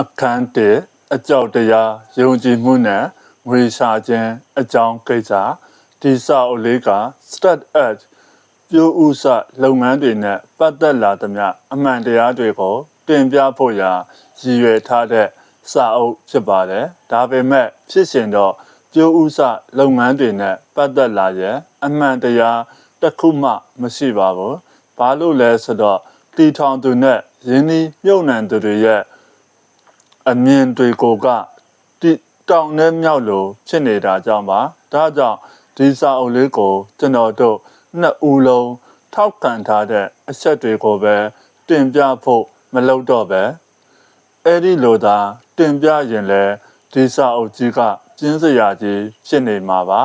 အခန်း1အကြောက်တရားယုံကြည်မှုနဲ့ငွေရှာခြင်းအကြောင်းကိစ္စဒီစာအုပ်လေးက start at ပြိုးဥစလုပ်ငန်းတွေနဲ့ပတ်သက်လာသမျှအမှန်တရားတွေကိုတင်ပြဖို့ရာရည်ရွယ်ထားတဲ့စာအုပ်ဖြစ်ပါတယ်ဒါပေမဲ့ဖြစ်စဉ်တော့ပြိုးဥစလုပ်ငန်းတွေနဲ့ပတ်သက်လာရဲ့အမှန်တရားတစ်ခုမှမရှိပါဘူးဘာလို့လဲဆိုတော့တီထောင်သူနဲ့ရင်းနှီးမြုပ်နှံသူတွေရဲ့ အမြင်တွေကိုကတိတောင်နဲ့မြောက်လို့ဖြစ်နေတာကြောင့်ပါဒါကြောင့်ဒီစာအုပ်လေးကိုကျွန်တော်တို့နှစ်ဦးလုံးထောက်ခံထားတဲ့အချက်တွေကိုပဲတင်ပြဖို့မလုပ်တော့ပဲအဲ့ဒီလိုသာတင်ပြရင်လေဒီစာအုပ်ကြီးကကျင်းစရာကြီးဖြစ်နေမှာပါ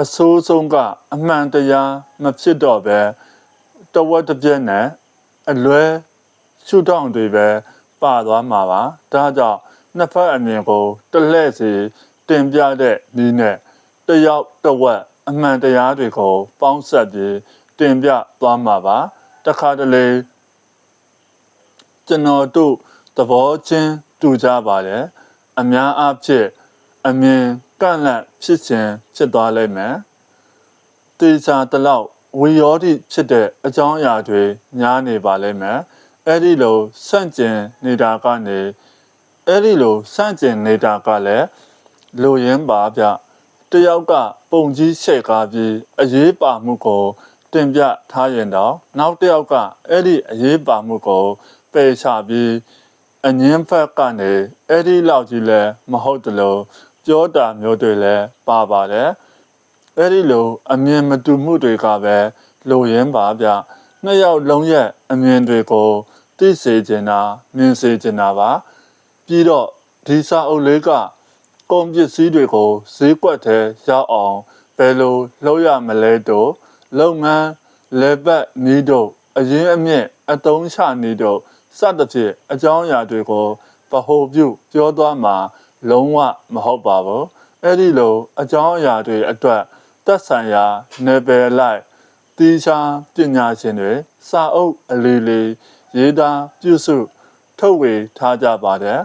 အဆိုးဆုံးကအမှန်တရားမဖြစ်တော့ပဲတဝက်တစ်ပြက်နဲ့အလွဲရှုထောင့်တွေပဲ ပါသွားမှာပါဒါကြောင့်နှစ်ဖက်အမြင်ကိုတလှည့်စီတင်ပြတဲ့နည်းနဲ့တယောက်တစ်ဝက်အမှန်တရားတွေကိုပေါင်းဆက်ပြီးတင်ပြသွားမှာပါတခါတလေကျွန်တော်တို့သဘောချင်းတူကြပါတယ်အများအားဖြင့်အမြင်ကန့်လန့်ဖြစ်ခြင်းဖြစ်သွားလိမ့်မယ်တေချာတလောက်ဝီရောတိဖြစ်တဲ့အကြောင်းအရာတွေများနေပါလိမ့်မယ် အဲ့ဒီလိုဆန့်ကျင်နေတာကနေအဲ့ဒီလိုဆန့်ကျင်နေတာကလည်းလူရင်းပါဗျတယောက်ကပုံကြီးရှက်ကားပြီးအရေးပါမှုကိုတင်ပြထားရင်တော့နောက်တစ်ယောက်ကအဲ့ဒီအရေးပါမှုကိုပယ်ချပြီးအငင်းဖက်ကနေအဲ့ဒီလောက်ကြီးလဲမဟုတ်တလို့ပြောတာမျိုးတွေလည်းပါပါတယ်အဲ့ဒီလိုအမြင်မတူမှုတွေကပဲလိုရင်းပါဗျ နှစ်ယောက်လုံးရဲ့အမြင်တွေကိုသိစေချင်တာမြင်စေချင်တာပါပြီးတော့ဒီစာအုပ်လေးကကုန်ပစ္စည်းတွေကိုဈေးကွက်ထဲရောက်အောင်ဘယ်လိုလုပ်ရမလဲတို့လုပ်ငန်းလေပတ်နီးတို့အရင်အမြင့်အတုံးချနီးတို့စသဖြင့်အကြောင်းအရာတွေကိုပဟိုပြုပြောသွားမှာလုံးဝမဟုတ်ပါဘူးအဲ့ဒီလိုအကြောင်းအရာတွေအတွက်သက်ဆိုင်ရာနယ်ပယ်လိုက် တီချာပညာရှင်တွေစာအုပ်အလီလီရေးသားပြုစုထုတ်ဝေထားကြပါတယ်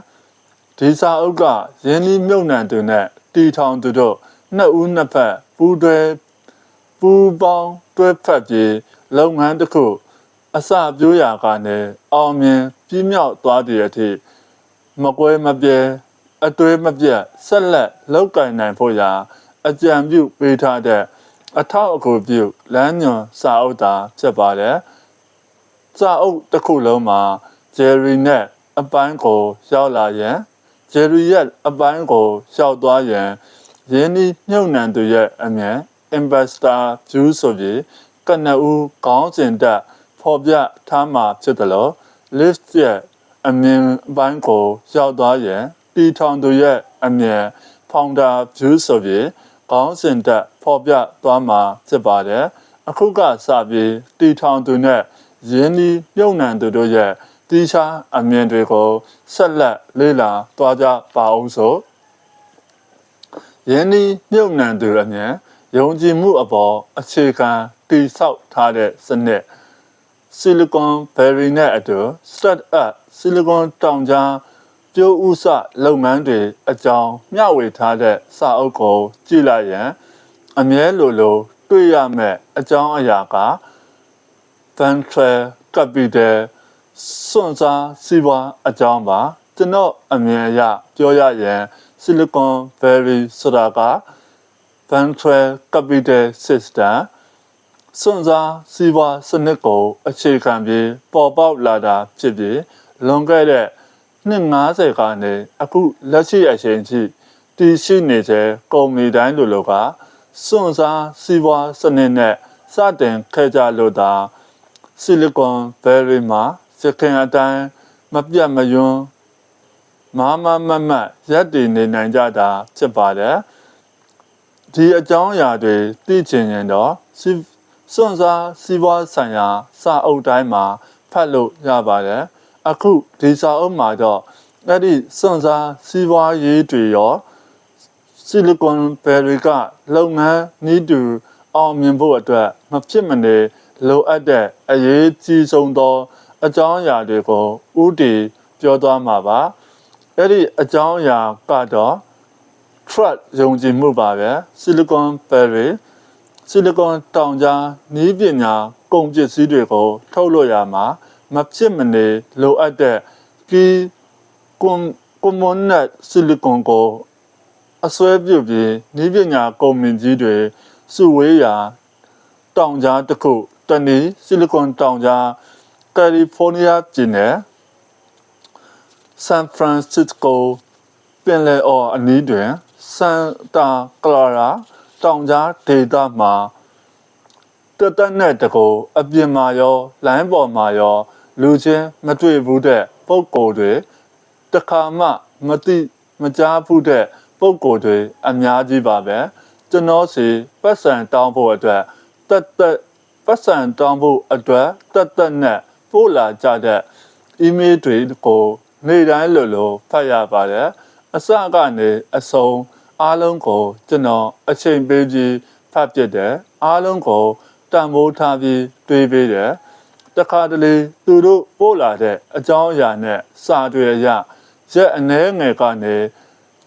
ဒီစာအုပ်ကရင်းနှီးမြုပ်နှံသူနဲ့တီထောင်သူတို့နှစ်ဦးနှစ်ဖက်ပူးတွဲပူးပေါင်းတွဲဖက်ပြီးလုပ်ငန်းတစ်ခု အစပြိုးရာကနေအောင်မြင်ပြည့်မြောက်သွားတဲ့အထိမကွဲမပြဲအတွဲမပြတ်ဆက်လက်လောက်ကင်နိုင်ဖို့ရာအကြံပြုပေးထားတဲ့ အထောက်အကူပြုလမ်းညွန်စာအုပ်သာဖြစ်ပါတယ်စာအုပ်တစ်ခုလုံးမှာဂျယ်ရီနဲ့အပိုင်းကိုရောက်လာရင်ဂျယ်ရီရဲ့အပိုင်းကိုရောက်သွားရင်ရင်းနှီးမြုပ်နှံသူရဲ့အမြင် investor view ဆိုပြီးကနဦးခေါင်းစဉ်တက်ဖော်ပြထားမှာဖြစ်တယ်လို့ list ရဲ့အမြင်ပိုင်းကိုရောက်သွားရင်တီထောင်သူရဲ့အမြင် founder view ဆိုပြီး ခေါင်းစဉ်တက်ဖော်ပြသွားမှာဖြစ်ပါတယ်အခုကစပြီးတီထောင်သူနဲ့ရင်းနှီးမြုပ်နှံသူတို့ရဲ့တီးခြားအမြင်တွေကိုဆက်လက်လေ့လာသွားကြပါအောင်ဆိုယင်းဒီမြုပ်နှံသူအမြင်ယုံကြည်မှုအပေါ်အခြေခံတည်ဆောက်ထားတဲ့စနစ် Silicon Valley နဲ့အတူ Startup Silicon တောင်ကြား ပြိုးဥစလုပ်ငန်းတွေအကြောင်းမျှဝေထားတဲ့စာအုပ်ကိုကြည့်လိုက်ရင်အမြဲလိုလိုတွေ့ရမယ့်အကြောင်းအရာက Venture Capital စွန့်စားစီးပွားအကြောင်းပါကျွန်တော်အမြင်အရပြောရရင် Silicon Valley ဆိုတာက Venture Capital System စွန့်စားစီးပွားစနစ်ကိုအခြေခံပြီးပေါ်ပေါက်လာတာဖြစ်ပြီးလွန်ခဲ့တဲ့ နှစ်90ကနေအခုလက်ရှိအချိန်ထိတည်ရှိနေတဲ့ကုမ္ပဏီတိုင်းလိုလိုကစွန့်စားစီးပွားစနစ်နဲ့စတင်ခဲ့ကြလို့သာ Silicon Valley မှာစခင်အတိုင်းမပြတ်မယွန်းမာမမမရက်တည်နေနိုင်ကြတာဖြစ်ပါတယ်ဒီအကြောင်းအရာတွေသိချင်ရင်တော့စွန့်စားစီးပွားဆိုင်ရာစာအုပ်တိုင်းမှာဖတ်လို့ရပါတယ် အခုဒီစာအုပ်မှာတော့အဲ့ဒီစွန့်စားစီးပွားရေးတွေရောဆီလီကွန်ဗယ်ရီကလုပ်ငန်းနီးတူအောင်မြင်ဖို့အတွက်မဖြစ်မနေလိုအပ်တဲ့အရေးကြီးဆုံးသော အကြောင်းအရာတွေကိုဥတီပြောသွားမှာပါအဲ့ဒီအကြောင်းအရာကတော့ trust ယုံကြည်မှုပါပဲ Silicon Valley ဆီလီကွန်တောင်ကြားနီးပညာကုန်ပစ္စည်းတွေကိုထုတ်လို့ရမှာ မဖြစ်မနေလိုအပ်တဲ့ကီကွန်ကွန်မွန်နက်ဆီလီကွန်ကိုအစွဲပြုတ်ပြီးနီးပညာကုမ္ပဏီကြီးတွေစုဝေးရာတောင်ကြားတစ်ခုတနည်းဆီလီကွန်တောင်ကြားကယ်လီဖိုးနီးယားပြည်နယ်ဆန်ဖရန်စစ္စကိုပင်လယ်အော်အနီးတွင်စန်တာကလာရာတောင်ကြားဒေသမှာတသက်နဲ့တကူအပြင်မှာရောလိုင်းပေါ်မှာရော လူချင်းမတွေ့ဘူးတဲ့ပုံကိုယ်တွေတခါမှမသိမကြားဘူးတဲ့ပုံကိုယ်တွေအများကြီးပါပဲကျွန်တော်စီပတ်စံတောင်းဖို့အတွက်တက်တက်ပတ်စံတောင်းဖို့အတွက်တက်တက်နဲ့ပို့လာကြတဲ့ email တွေကိုနေ့တိုင်းလိုလိုဖတ်ရပါတယ်အစကနေအဆုံးအားလုံးကိုကျွန်တော်အချိန်ပေးပြီးဖတ်ပြတယ်အားလုံးကိုတန်ဖိုးထားပြီးတွေးပေးတယ် တခါတလေသူတို့ပို့လာတဲ့အကြောင်းအရာနဲ့စာတွေအရရက်အနှဲငယ်ကနေ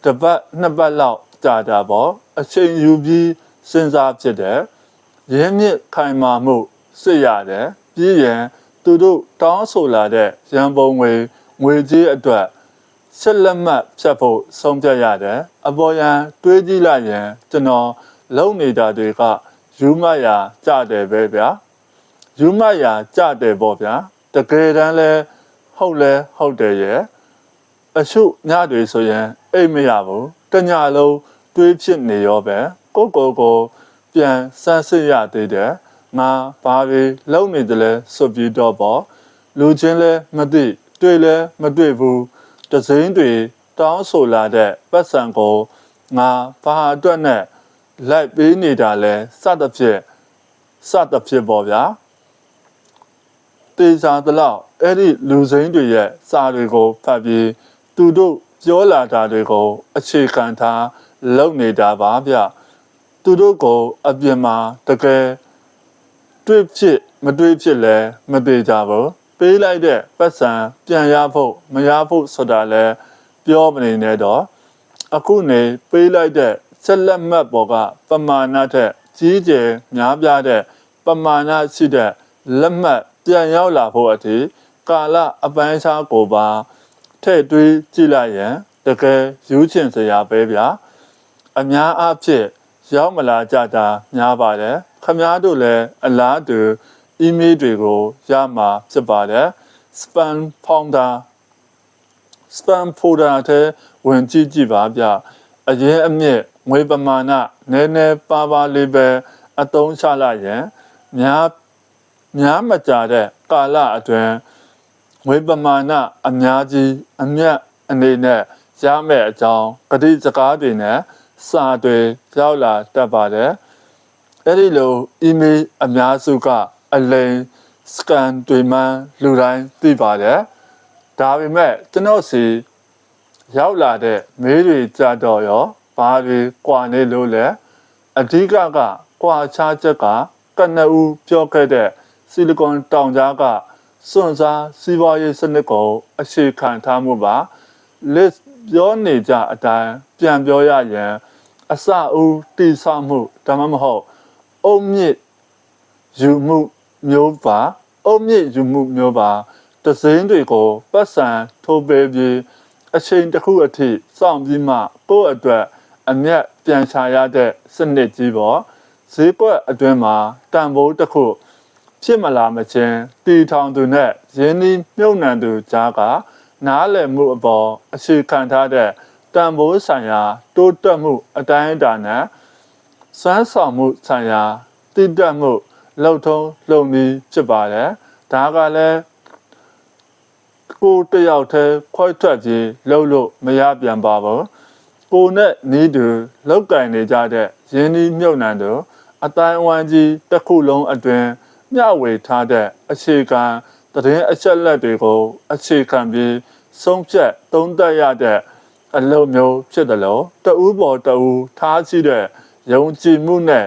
တပတ်နှစ်ပတ်လောက်ကြာတာပေါ့အချိန်ယူပြီးစဉ်းစားဖြစ်တယ်ရင်းမြစ်ခိုင်မာမှုစစ်ရတယ်ပြီးရင်သူတို့တောင်းဆိုလာတဲ့ရန်ပုံငွေငွေကြေးအတွက်ဆက်လက်မှတ်ဖြတ်ဖို့ဆုံးဖြတ်ရတယ်အပေါ်ယံတွေးကြည့်လိုက်ရင်ကျွန်တော်လုံနေတာတွေကယူမရာကြတယ်ပဲဗျာ ယူမရာကြတယ်ပေါ့ဗျာတကယ်တမ်းလဲဟုတ်လဲဟုတ်တယ်ရဲ့အရှုညတွေဆိုရင်အိတ်မရဘူးတညလုံးတွေးဖြစ်နေရောပဲကိုကိုကိုပြန်စမ်းစစ်ရသေးတယ်ငါဘာတွေလုံနေတယ်လဲဆိုပြီးတော့ပေါ့လူချင်းလဲမသိတွေ့လဲမတွေ့ဘူးတစိမ့်တွေတောင်းဆိုလာတဲ့ပတ်စံကိုငါဘာအတွက်နဲ့လိုက်ပေးနေတာလဲစသဖြင့်စသဖြင့်ပေါ့ဗျာ တေချာတလောက်အဲ့ဒီလူစိမ့်တွေရဲ့စာတွေကိုဖတ်ပြီးသူတို့ပြောလာတာတွေကို အခြေခံထားလုပ်နေတာပါဗျသူတို့ကိုအပြင်မှာတကယ်တွေ့ဖြစ်မတွေ့ဖြစ်လဲမသေးကြဘူးပေးလိုက်တဲ့ပတ်စံပြန်ရဖို့မရဖို့ဆိုတာလဲပြောမနေနဲ့တော့အခုနေပေးလိုက်တဲ့ဆက်လက်မှတ်ပေါ်ကပမာဏထက်ကြီးကျယ်များပြားတဲ့ပမာဏရှိတဲ့လက်မှတ် ပြန်ရောက်လာဖို့အထိကာလအပိုင်းခြားကိုပါထည့်သွင်းကြည့်လိုက်ရင်တကယ်ယူချင်စရာပဲဗျာအများအားဖြင့်ရောက်မလာကြတာများပါတယ်ခမားတို့လည်းအလားတူ email တွေကိုရမှာဖြစ်ပါတယ် spam folder spam folder ထဲဝင်ကြည့်ကြည့်ပါဗျအရင်အမြင့်ငွေပမာဏနည်းနည်းပါးပါးလေးပဲအသုံးချလိုက်ရင်များ များမကြတဲ့ကာလအတွင်းငွေပမာဏအများကြီးအမြတ်အနေနဲ့ရမယ့်အကြောင်းကတိစကားတွေနဲ့စာတွေရောက်လာတတ်ပါတယ်အဲ့ဒီလို email အများစုကအလိန်စကန်တွေမှလူတိုင်းသိပါတယ်ဒါပေမဲ့ကျွန်တော်စီရောက်လာတဲ့မေးတွေကြတော့ရောဘာတွေကွာနေလို့လဲအဓိကကကွာခြားချက်ကကနဦးပြောခဲ့တဲ့ ဆီလီကွန်တောင်ကြားကစွန့်စားစီးပွားရေးစနစ်ကိုအခြေခံထားမှုပါ list ပြောနေကြအတိုင်းပြန်ပြောရရင်အစအဦးတိဆောက်မှုဒါမှမဟုတ်အုံမြင့်ယူမှုမျိုးပါအုံမြင့်ယူမှုမျိုးပါတစင်းတွေကိုပတ်စံထိုးပေးပြီးအချိန်တစ်ခုအထိစောင့်ပြီးမှကိုယ့်အတွက်အမျက်ပြန်ချရတဲ့စနစ်ကြီးပေါ့ဈေးကွက်အတွင်းမှာတန်ဖိုးတစ်ခု ဖြစ်မလာမချင်းတီထောင်သူနဲ့ရင်းနှီးမြုပ်နှံသူကြားကနားလည်မှုအပေါ်အခြေခံထားတဲ့တန်ဖိုးဆိုင်ရာတိုးတက်မှုအတိုင်းအတာနဲ့စွမ်းဆောင်မှုဆိုင်ရာတည်တက်မှုလှုပ်ထုံးလှုပ်နည်းဖြစ်ပါတယ်ဒါကလည်းကိုတယောက်တည်းခွိုက်ထွက်ပြီးလှုပ်လို့မရပြန်ပါဘူးကိုနဲ့နီးတူလောက်ကင်နေကြတဲ့ရင်းနှီးမြုပ်နှံသူအတိုင်းအဝန်းကြီးတစ်ခုလုံးအတွင်း မျှဝေထားတဲ့အခြေခံသတင်းအချက်လက်တွေကိုအခြေခံပြီးဆုံးဖြတ်သုံးသပ်ရတဲ့အလုပ်မျိုးဖြစ်တယ်လို့တဦးပေါ်တဦးထားရှိတဲ့ယုံကြည်မှုနဲ့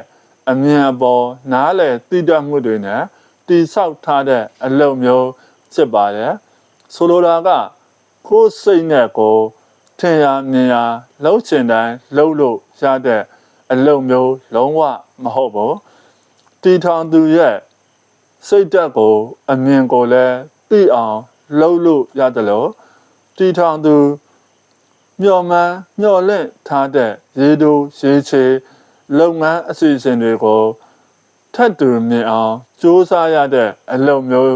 အမြင်အပေါ်နားလည်သိတတ်မှုတွေနဲ့တိဆောက်ထားတဲ့အလုပ်မျိုးဖြစ်ပါတယ်ဆိုလိုတာကကိုယ်စိတ်နဲ့ကိုယ်ထင်ရမြင်ရလှုပ်ချင်တိုင်းလှုပ်လို့ရတဲ့အလုပ်မျိုးလုံးဝမဟုတ်ဘူးတီထောင်သူရဲ့ စိတ်ဓာတ်ကိုအမြင်ကိုလည်းသိအောင်လှုပ်လို့ရတယ်လို့တီထောင်သူမျော်မှန်းမျော်လင့်ထားတဲ့ရေတူရေချေလုပ်ငန်းအစီအစဉ်တွေကိုထပ်တူမြင်အောင်စူးစမ်းရတဲ့အလုပ်မျိုး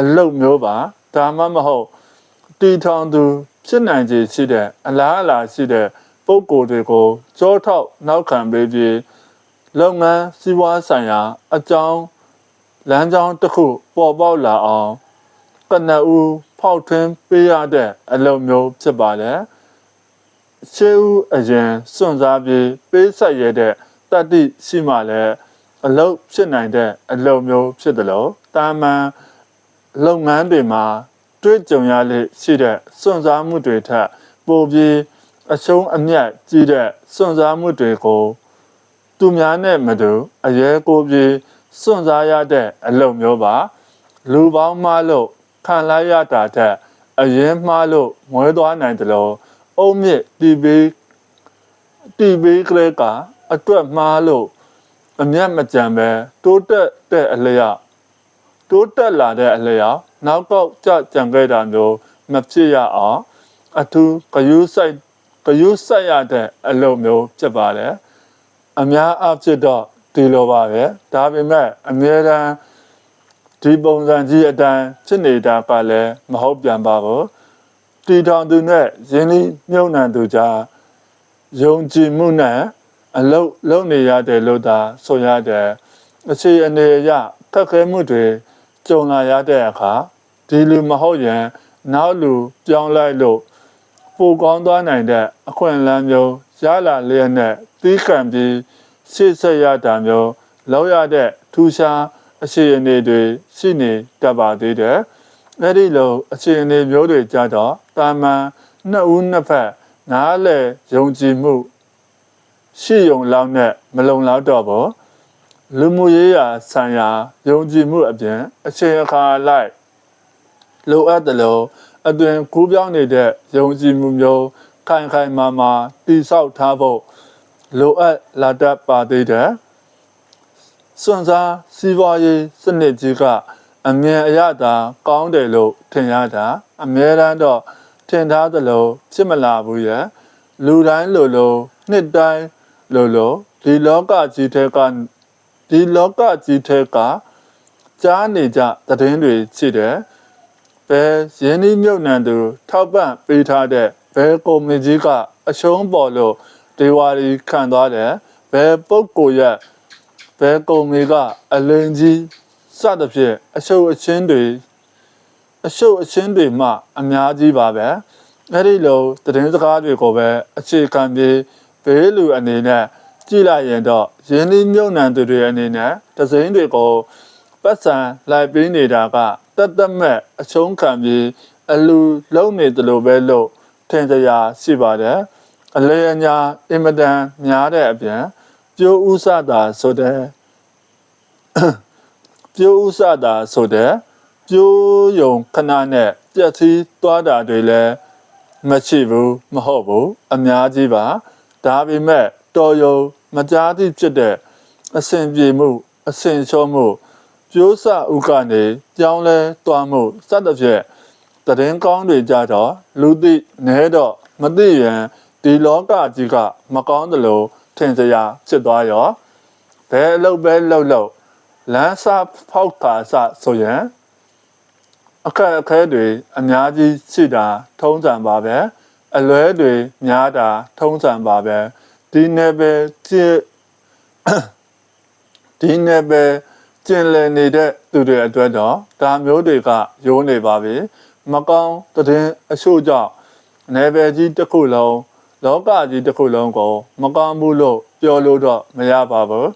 အလုပ်မျိုးပါဒါမှမဟုတ်တီထောင်သူဖြစ်နိုင်ခြေရှိတဲ့အလားအလာရှိတဲ့ပုံကိုယ်တွေကိုကြောထောက်နောက်ခံပေးပြီးလုပ်ငန်းစီးပွားဆိုင်ရာအကြောင်း လမ်းကြောင်းတစ်ခုပေါ်ပေါက်လာအောင်ကနဦးဖောက်ထွင်းပေးရတဲ့အလုပ်မျိုးဖြစ်ပါတယ်ရှေးဦးအရင်စွန့်စားပြီးပေးဆက်ရတဲ့တတ္တိရှိမှလည်းအလုပ်ဖြစ်နိုင်တဲ့အလုပ်မျိုးဖြစ်တယ်လို့တာမန်လုပ်ငန်းတွေမှာတွေ့ကြုံရလေရှိတဲ့စွန့်စားမှုတွေထက်ပိုပြီးအရှုံးအမြတ်ကြီးတဲ့စွန့်စားမှုတွေကို သူများနဲ့မတူအရဲကိုပြီး စွန့်စားရတဲ့အလုပ်မျိုးပါလူပေါင်းမှလို့ခံလိုက်ရတာတဲ့အရင်မှားလို့မွဲသွားနိုင်တယ်လို့အုံမြင့်တီးပေးတီးပေးကလေးကအတွက်မှားလို့အမျက်မကြံပဲတိုးတက်တဲ့အလျောက်တိုးတက်လာတဲ့အလျောက်နောက်ပေါက်ကြကြံခဲ့တာမျိုးမဖြစ်ရအောင်အထူးဂယုစိုက်ဂယုစိုက်ရတဲ့အလုပ်မျိုးဖြစ်ပါတယ်အများအားဖြင့်တော့ ဒီလိုပါပဲဒါပေမဲ့အမြဲတမ်းဒီပုံစံကြီးအတိုင်းဖြစ်နေတာကလည်းမဟုတ်ပြန်ပါဘူးတီထောင်သူနဲ့ယင်းဤမြုံနှံသူကြားယုံကြည်မှုနဲ့အလုတ်လုံနေရတယ်လို့သာဆိုရတယ်အခြေအနေအရခက်ခဲမှုတွေကြုံလာရတဲ့အခါဒီလူမဟုတ်ရင်နောက်လူပြောင်းလိုက်လို့ပိုကောင်းသွားနိုင်တဲ့အခွင့်အလမ်းမျိုးရလာလျက်နဲ့တီးခံပြီး ရှေ့ဆက်ရတာမျိုးလောက်ရတဲ့ထူးခြားအခြေအနေတွေရှိနေတတ်ပါသေးတယ်။အဲ့ဒီလိုအခြေအနေမျိုးတွေကြတော့တာမန်နှစ်ဦးနှစ်ဖက်နားလည်ယုံကြည်မှုရှိယုံလောက်နဲ့မလုံလောက်တော့ဘူး။လူမှုရေးရာဆိုင်ရာယုံကြည်မှုအပြင်အချိန်အခါလိုက်လိုအပ်တယ်လို့အတွင်ကူးပြောင်းနေတဲ့ယုံကြည်မှုမျိုးခိုင်ခိုင်မာမာတည်ဆောက်ထားဖို့ လိုအပ်လာတတ်ပါသေးတယ်။စွန့်စားစီးပွားရေးစနစ်ကြီးကအမြင်အရသာကောင်းတယ်လို့ထင်ရတာအမြဲတမ်းတော့ထင်ထားသလိုဖြစ်မလာဘူးရဲ့လူတိုင်းလိုလိုနှစ်တိုင်းလိုလိုဒီလောကကြီးထဲကဒီလောကကြီးထဲကကြားနေကြသတင်းတွေရှိတယ်ဘယ်ရင်းနှီးမြုပ်နှံသူ ထောက်ပံ့ပေးထားတဲ့ဘယ်ကုမ္ပဏီကြီးကအရှုံးပေါ်လို့ ဒေဝါရီခံသွားတယ်ဘယ်ပုဂ္ဂိုလ်ရဲ့ဘယ်ကုမ္ပဏီကအလင်းကြီးစသဖြင့်အရှုပ်အချင်းတွေအရှုပ်အချင်းတွေမှအများကြီးပါပဲအဲ့ဒီလိုသတင်းစကားတွေကိုပဲအခြေခံပြီးဘေးလူအနေနဲ့ကြည့်လိုက်ရင်တော့ရင်းနှီးမြုပ်နှံသူတွေအနေနဲ့ဒဇိန်တွေကိုပတ်စံလိုက်ပေးနေတာကတတ်တတ်မဲ့အချုံးခံပြီးအလူလုံးနေတယ်လို့ပဲလို့ထင်ကြရာရှိပါတယ် အလေအညာအင်မတန်များတဲ့အပြင်ပြိုးဥစတာဆိုတဲ့ပြိုးဥစတာဆိုတဲ့ပြိုးယုံခဏနဲ့ပြက်စီးသွားတာတွေလည်းမရှိဘူးမဟုတ်ဘူးအများကြီးပါဒါပေမဲ့တော်ယုံမကြားသည့်ဖြစ်တဲ့အစဉ်ပြေမှု အစဉ်ချောမှုပြိုးစဥကနေကြောင်းလဲသွားမှုစသဖြင့်တရင်ကောင်းတွေကြတော့လူသိနဲတော့မသိရင် ဒီလောကကြီးကမကောင်းသလိုထင်စရာဖြစ်သွားရောဘယ်အလုပ်ပဲလုပ်လို့လမ်းစာဖောက်တာစဆိုရင်အခက်အခဲတွေအများကြီးရှိတာထုံးစံပါပဲအလွဲတွေများတာထုံးစံပါပဲဒီနယ်ပယ်ကျဒီနယ်ပယ်ကျင်လည်နေတဲ့သူတွေအတွက်တော့ဒါမျိုးတွေကရိုးနေပါပြီမကောင်းတဲ့အချို့ကြောင့်နယ်ပယ်ကြီးတစ်ခုလုံး လောကကြီးတစ်ခုလုံးကိုမကောင်းဘူးလို့ပြောလို့တော့မရပါဘူး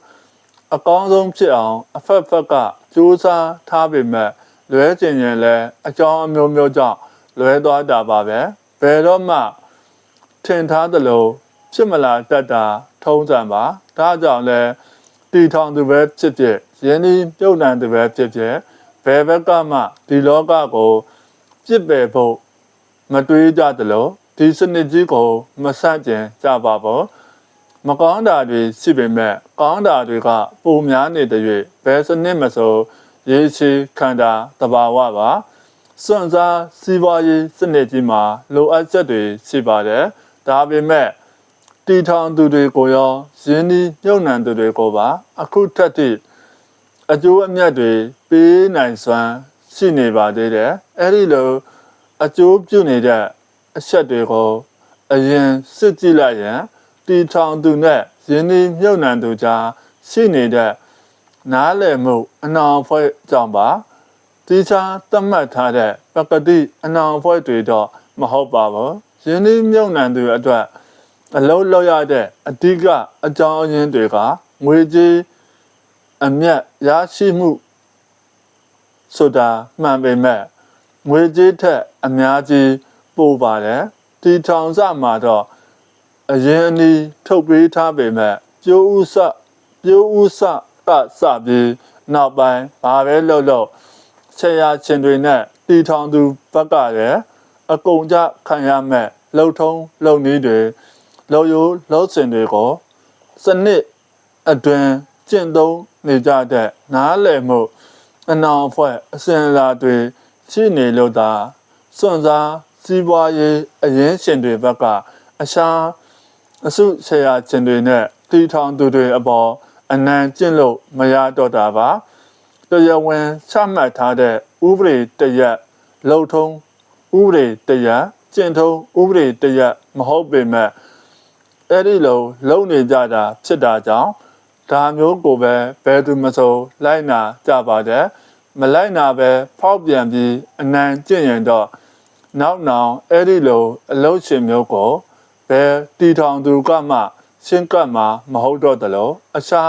အကောင်းဆုံးဖြစ်အောင်အဖက်ဖက်ကစူးစမ်းထားပေမဲ့လွဲကျင်ရင်လည်းအကြောင်းအမျိုးမျိုးကြောင့်လွဲသွားတာပါပဲဘယ်တော့မှထင်ထားသလိုဖြစ်မလာတတ်တာထုံးစံပါဒါကြောင့်လည်းတီထောင်သူပဲဖြစ်ဖြစ်ယင်းဒီပြုတ်နံသူပဲဖြစ်ဖြစ်ဘယ်ဘက်ကမှဒီလောကကိုပြစ်ပယ်ဖို့မမတွေးကြသလို ဒီစနစ်ကြီးကိုမဆန့်ကျင်ကြပါဘူးမကောင်းတာတွေရှိပေမဲ့ကောင်းတာတွေကပုံများနေတဲ့၍ဘယ်စနစ်မဆိုရေးချေခန္ဓာတဘာဝပါစွန့်စားစီးပွားရေးစနစ်ကြီးမှာလိုအပ်ချက်တွေရှိပါတယ်ဒါပေမဲ့တီထောင်သူတွေကိုရောရင်းနှီးမြုပ်နှံသူတွေကိုပါအခုထက်ထိအကျိုးအမြတ်တွေပေးနိုင်စွမ်းရှိနေပါသေးတယ်အဲ့ဒီလိုအကျိုးပြုနေတဲ့ အချက်တွေကိုအရင်စစ်ကြည့်လိုက်ရင်တီထောင်သူနဲ့ရင်းနှီးမြုပ်နှံသူကြားရှိနေတဲ့နားလည်မှုအနောင်ဖွဲ့ကြောင့်ပါတီချာသတ်မှတ်ထားတဲ့ပကတိအနောင်ဖွဲ့တွေတော့မဟုတ်ပါဘူးရင်းနှီးမြုပ်နှံသူအတွက်အလုံးလောက်ရတဲ့အဓိကအကြောင်းအရင်းတွေကငွေကြေးအမြတ်ရရှိမှုဆိုတာမှန်ပေမဲ့ငွေကြေးထက်အများကြီး ပိုပါတယ်တီထောင်စမှာတော့အရင်အနီးထုတ်ပေးထားပေမဲ့ပြိုးဥစပြိုးဥစကစပြီးနောက်ပိုင်းဘာပဲလုပ်လို့ဆရာချင်းတွေနဲ့တီထောင်သူဘက်ကလည်းအကုန်ကြခံရမဲ့လှုပ်ထုံးလှုပ်နည်းတွေလှုပ်ရိုးလှုပ်စင်တွေကိုစနစ်အတွင်ကျင့်သုံးနေကြတဲ့နားလည်မှုအနောင်အဖွဲ့အစဉ်အလာတွေရှိနေလို့သာစွန့်စား စီးပွားရေးအရင်ရှင်တွေဘက်ကအရှာအစုဆရာချင်းတွေနဲ့တီထောင်သူတွေအပေါ်အနံကျင့်လို့မရတော့တာပါတရားဝင်ချမှတ်ထားတဲ့ဥပဒေတရက်လှုပ်ထုံးဥပဒေတရက်ကျင့်ထုံးဥပဒေတရက်မဟုတ်ပေမဲ့အဲ့ဒီလိုလုံနေကြတာဖြစ်တာကြောင့်ဒါမျိုးကိုပဲဘယ်သူမဆိုလိုက်နာကြပါတယ်မလိုက်နာပဲဖောက်ပြန်ပြီးအနံကျင့်ရင်တော့ နောက်နောက်အဲ့ဒီလိုအလုံးရှင်မျိုးကိုဘယ်တီထောင်သူကမှရှင်းကပ်မှာမဟုတ်တော့တလို့အရှာ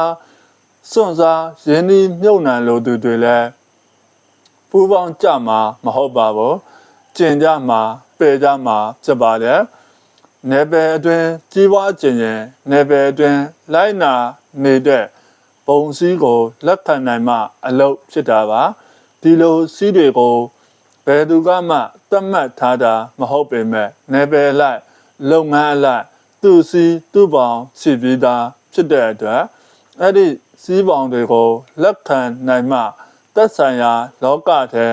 စွန့်စားရင်းနှီးမြုပ်နှံလိုသူတွေလည်းပူပေါင်းကြမှာမဟုတ်ပါဘူးကျင်ကြမှာပယ်ကြမှာဖြစ်ပါတယ်နေပယ်အတွင်းကြီးပွားခြင်းရင်နေပယ်အတွင်းလိုက်နာနေတဲ့ပုံစည်းကိုလက်ခံနိုင်မှ အလုပ်ဖြစ်တာပါဒီလိုစီးတွေကိုဘယ်သူကမှ သတ်မှတ်ထားတာမဟုတ်ပေမဲ့နေပယ်လိုက်လုပ်ငန်းအလိုက်သူစီသူ့ပေါင်းရှိပြီးသားဖြစ်တဲ့အတွက်အဲ့ဒီစီးပေါင်းတွေကိုလက်ခံနိုင်မှသက်ဆိုင်ရာလောကထဲ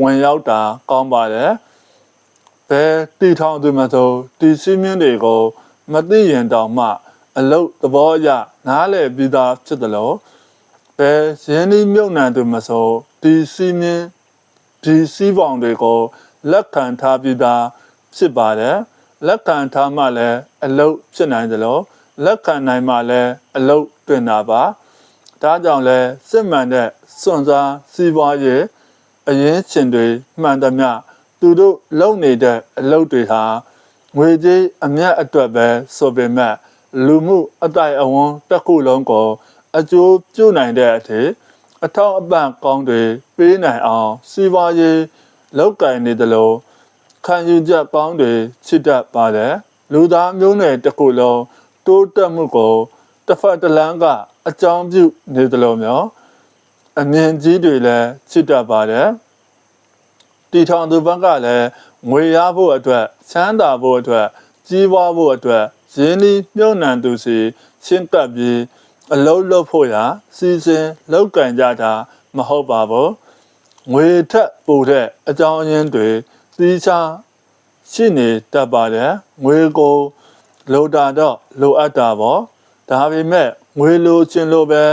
ဝင်ရောက်တာကောင်းပါတယ်ဘယ်တီထောင်သူမဆိုတီစီးမြင့်တွေကို မသိရင်တောင်မှ အလုတ်သဘောအရနားလည်ပြီးသားဖြစ်တယ်လို့ဘယ်ရင်းနှီးမြုပ်နှံသူမဆိုဒီစီးမြင့်ဒီစီးပေါင်းတွေကို လက်ခံထားပြီးသားဖြစ်ပါတယ်လက်ခံထားမှလည်းအလုတ်ဖြစ်နိုင်တယ်လို့လက်ခံနိုင်မှလည်းအလုတ်တွင်တာပါဒါကြောင့်လဲစစ်မှန်တဲ့စွန့်စားစီးပွားရေးအရင်ရှင်တွေမှန်သမျှသူတို့လုပ်နေတဲ့အလုပ်တွေဟာငွေကြေးအမျက်အတွက်ပဲဆိုပေမဲ့လူမှုအတိုင်းအဝန်တစ်ခုလုံးကိုအကျိုးပြုနိုင်တဲ့အထိအထောက်အပံ့ကောင်းတွေပေးနိုင်အောင်စီးပွားရေး လုပ်ကင်နေသလိုခံယူချက်ကောင်းတွေချစ်တတ်ပါတယ်လူသားမျိုးနွယ်တစ်ခုလုံးတိုးတက်မှုကိုတစ်ဖက်တစ်လမ်းကအကြောင်းပြုနေသလိုမျိုးအမြင်ကြီးတွေလည်းချစ်တတ်ပါတယ်တီထောင်သူဘက်ကလည်းငွေရဖို့အတွက်ချမ်းသာဖို့အတွက်ကြီးပွားဖို့အတွက်ရင်းနှီးမြုပ်နှံသူစီရှင်းကပ်ပြီးအလုံးလုံးဖို့ရာစီစဉ်လောက်ကင်ကြတာမဟုတ်ပါဘူး ငွေထက်ပိုတဲ့အကြောင်းအရင်းတွေသီးခြားရှိနေတတ်ပါတယ်ငွေကိုလိုတာတော့လိုအပ်တာပေါ့ဒါပေမဲ့ငွေလိုချင်လို့ပဲ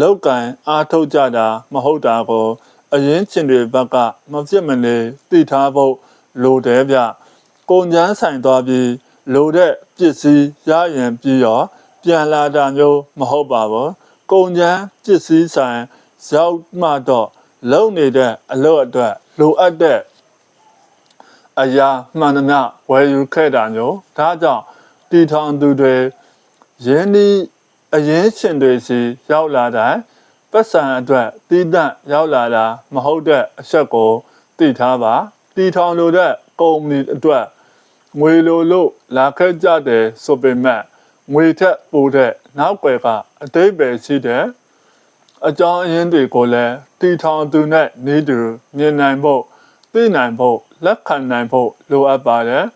လောက်ကင်အားထုတ်ကြတာမဟုတ်တာကိုအရင်ချင်တွေဘက်ကမဖြစ်မနေသိထားဖို့လိုတယ်ဗျကုန်ကျန်းဆိုင်သွားပြီးလိုတဲ့ပစ္စည်းရရင်ပြီးတော့ပြန်လာတာမျိုးမဟုတ်ပါဘူးကုန်ကျန်းပစ္စည်းဆိုင်ရောက်မှတော့ လုံနေတဲ့အလုပ်အတွက်လိုအပ်တဲ့အရာမှန်သမျှဝယ်ယူခဲ့တာမျိုးဒါကြောင့်တီထောင်သူတွေရင်းနှီးအရင်ရှင်တွေစီရောက်လာတိုင်းပတ်စံအတွက်တီးတန့်ရောက်လာတာမဟုတ်တဲ့အချက်ကိုသိထားပါတီထောင်လိုတဲ့ကုမ္ပဏီအတွက်ငွေလိုလို့လာခဲ့ကြတယ်ဆိုပေမဲ့ငွေထက်ပိုတဲ့နောက်ွယ်ကအတိတ်ပဲရှိတဲ့ အကြောင်းအရင်းတွေကိုလည်းတီထောင်သူနဲ့နေသူမြင်နိုင်ဖို့သိနိုင်ဖို့လက်ခံနိုင်ဖို့လိုအပ်ပါတယ်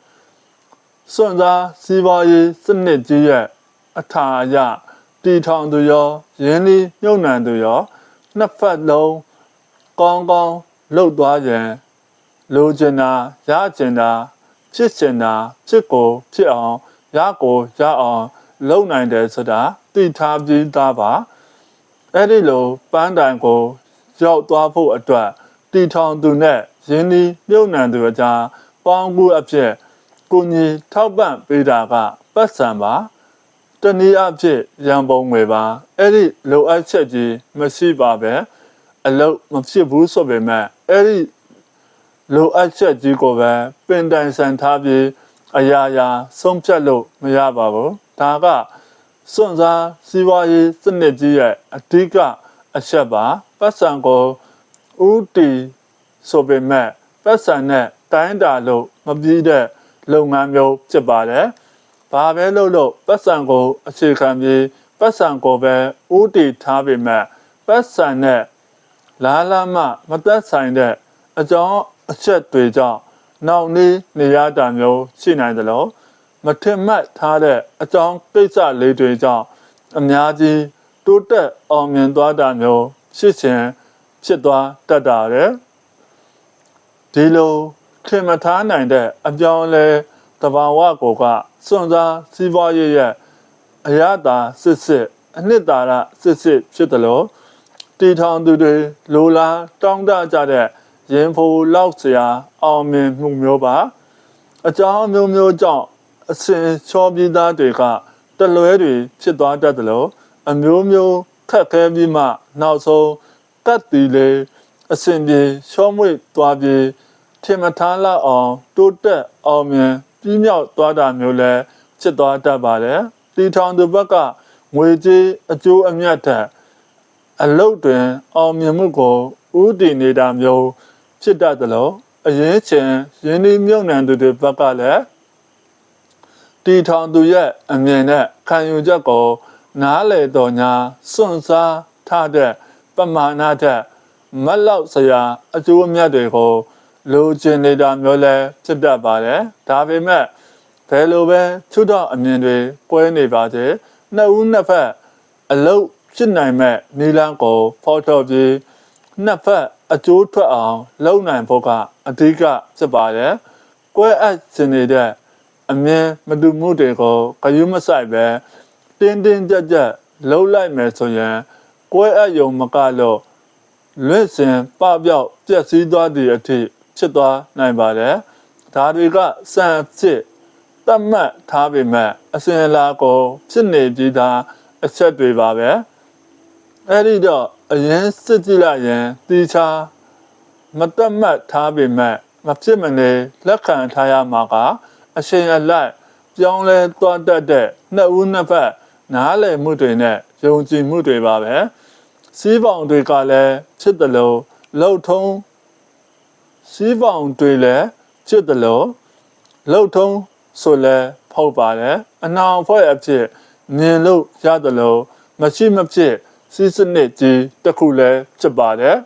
စွန့်စားစီးပွားရေးစနစ်ကြီးရဲ့အထာအရတည်ထောင်သူရောရင်းနှီးမြုပ်နှံသူရောနှစ်ဖက်လုံးကောင်းကောင်းလှုပ်သွားရင်လိုချင်တာရချင်တာဖြစ်ချင်တာဖြစ်ကိုဖြစ်အောင်ရကိုရအောင် လုပ်နိုင်တယ်ဆိုတာသိထားပြီးသားပါ အဲ့ဒီလိုပန်းတိုင်ကိုရောက်သွားဖို့အတွက်တည်ထောင်သူနဲ့ရင်းနှီးမြုပ်နှံသူအကြားပေါင်းကူအဖြစ်ကိုကြီးထောက်ပံ့ပေးတာကပတ်စံပါတနည်းအားဖြင့်ရန်ပုံငွေပါအဲ့ဒီလိုအပ်ချက်ကြီးမရှိပါပဲအလုပ်မဖြစ်ဘူးဆိုပေမဲ့အဲ့ဒီလိုအပ်ချက်ကြီးကိုပဲပင်တိုင်ဆန်ထားပြီးအရာရာဆုံးဖြတ်လို့မရပါဘူးဒါက စွန့်စားစီးပွားရေးစနစ်ကြီးရဲ့အဓိကအချက်ပါပတ်စံကိုဥတီဆိုပေမဲ့ပတ်စံနဲ့တိုင်းတာလို့မပြီးတဲ့လုပ်ငန်းမျိုးဖြစ်ပါတယ်ဘာပဲလုပ်လို့ပတ်စံကိုအခြေခံပြီးပတ်စံကိုပဲဥတီထားပေမဲ့ပတ်စံနဲ့လာလာမမသက်ဆိုင်တဲ့အကြောင်းအချက်တွေကြောင့်နောက်နေနေရတာမျိုးရှိနိုင်တယ်လို့ မထင်မှတ်ထားတဲ့အကြောင်းကိစ္စလေးတွေကြောင့်အများကြီးတိုးတက်အောင်မြင်သွားတာမျိုးဖြစ်ခြင်းဖြစ်သွားတတ်တာရယ်ဒီလိုထင်မထားနိုင်တဲ့အပြောင်းအလဲတဘာဝကိုကစွန့်စားစီးပွားရေးရဲ့အရသာစစ်စစ်အနှစ်သာရစစ်စစ်ဖြစ်တယ်လို့တည်ထောင်သူတွေလိုလားတောင်းတကြတဲ့ရင်ဖိုလောက်စရာအောင်မြင်မှုမျိုးပါအကြောင်းမျိုးမျိုးကြောင့် အစင်ချောပြီးသားတွေကတလွဲတွေဖြစ်သွားတတ်တယ်လို့အမျိုးမျိုးခက်ခဲပြီးမှနောက်ဆုံးကတ်တီလေအစင်ပြေချောမွေ့သွားပြီးထင်မထားလောက်အောင်တိုးတက်အောင်မြင်ပြီးမြောက်သွားတာမျိုးလဲဖြစ်သွားတတ်ပါတယ်တီထောင်သူဘက်ကငွေကြေးအကျိုးအမြတ်ထက်အလုတ်တွင် အောင်မြင်မှုကိုဥတည်နေတာမျိုးဖြစ်တတ်တယ်လို့အရင်ချင်းရင်းနှီးမြုပ်နှံသူတွေဘက်ကလည်း တီထောင်သူရဲ့အမြင်နဲ့ခံယူချက်ကို နားလေတော်ညာစွန့်စားထားတဲ့ပမာဏထက်မက်လောက်စရာအကျိုးအမြတ်တွေကိုလိုချင်နေတာမျိုးလဲဖြစ်တတ်ပါတယ်ဒါပေမဲ့ဘယ်လိုပဲချွတ်တော့အမြင်တွေကွဲနေပါစေနှစ်ဦးနှစ်ဖက်အလုတ်ဖြစ်နိုင်မဲ့နီလန်းကိုဖော်ထုတ်ပြီးနှစ်ဖက်အကျိုးထွက်အောင် လုပ်နိုင်ဖို့ကအဓိကဖြစ်ပါတယ်ကွဲအပ်စင်နေတဲ့ အမြင်မတူမှုတွေကိုဂရုမစိုက်ပဲတင်းတင်းကြပ်ကြပ်လှုပ်လိုက်မယ်ဆိုရင်ကွဲအပ်ယုံမကလို့လွင့်စင်ပပြောက်ပြက်စီးသွားသည့်အထိဖြစ်သွားနိုင်ပါတယ်ဒါတွေကစံဖြစ်တတ်မှတ်ထားပေမဲ့အစဉ်အလာကိုဖြစ်နေပြီးသားအချက်တွေပါပဲအဲ့ဒီတော့အရင်စစ်ကြည့်လိုက်ရင်တီချာမတတ်မှတ်ထားပေမဲ့မဖြစ်မနေလက်ခံထားရမှာက အရှင်အလိုက်ပြောင်းလဲသွားတတ်တဲ့နှစ်ဦးနှစ်ဖက်နားလည်မှုတွေနဲ့ယုံကြည်မှုတွေပါပဲစီးပေါင်တွေကလည်းဖြစ်တယ်လို့လှုပ်ထုံးစီးပေါင်တွေလည်းဖြစ်တယ်လို့လှုပ်ထုံးဆိုလည်းဖောက်ပါတယ်အနာအဖွဲ့အဖြစ်မြင်လို့ရတယ်လို့မရှိမဖြစ်စီးစနစ်ကြီးတစ်ခုလည်းဖြစ်ပါတယ်